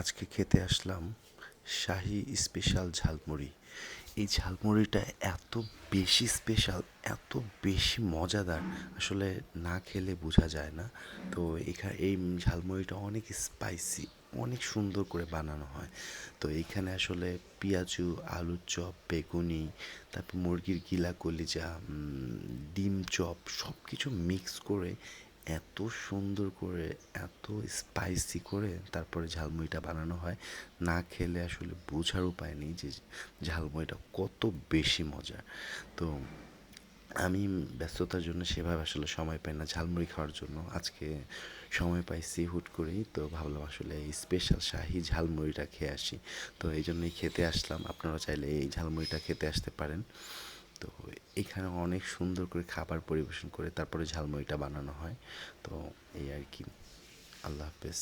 আজকে খেতে আসলাম শাহি স্পেশাল ঝালমুড়ি। এই ঝালমুড়িটা এত বেশি স্পেশাল এত বেশি মজাদার, আসলে না খেলে বোঝা যায় না। তো এখানে এই ঝালমুড়িটা অনেক স্পাইসি অনেক সুন্দর করে বানানো হয়। তো এইখানে আসলে পেঁয়াজু, আলুর চপ, বেগুনি, তারপর মুরগির গিলা কলিজা ডিম চপ সব কিছু মিক্স করে এত সুন্দর করে, এত স্পাইসি করে তারপরে ঝালমুড়িটা বানানো হয়। না খেলে আসলে বোঝার উপায় নেই যে ঝালমুড়িটা কত বেশি মজার। তো আমি ব্যস্ততার জন্য সেভাবে আসলে সময় পাই না ঝালমুড়ি খাওয়ার জন্য। আজকে সময় পাইছি হুট করেই, তো ভাবলাম আসলে এই স্পেশাল শাহি ঝালমুড়িটা খেয়ে আসি। তো এই জন্যই খেতে আসলাম। আপনারা চাইলে এই ঝালমুড়িটা খেতে আসতে পারেন। তো এখানে অনেক সুন্দর করে খাবার পরিবেশন করে তারপরে ঝালমুড়িটা বানানো হয়। তো এই আর কি। আল্লাহ হাফেজ।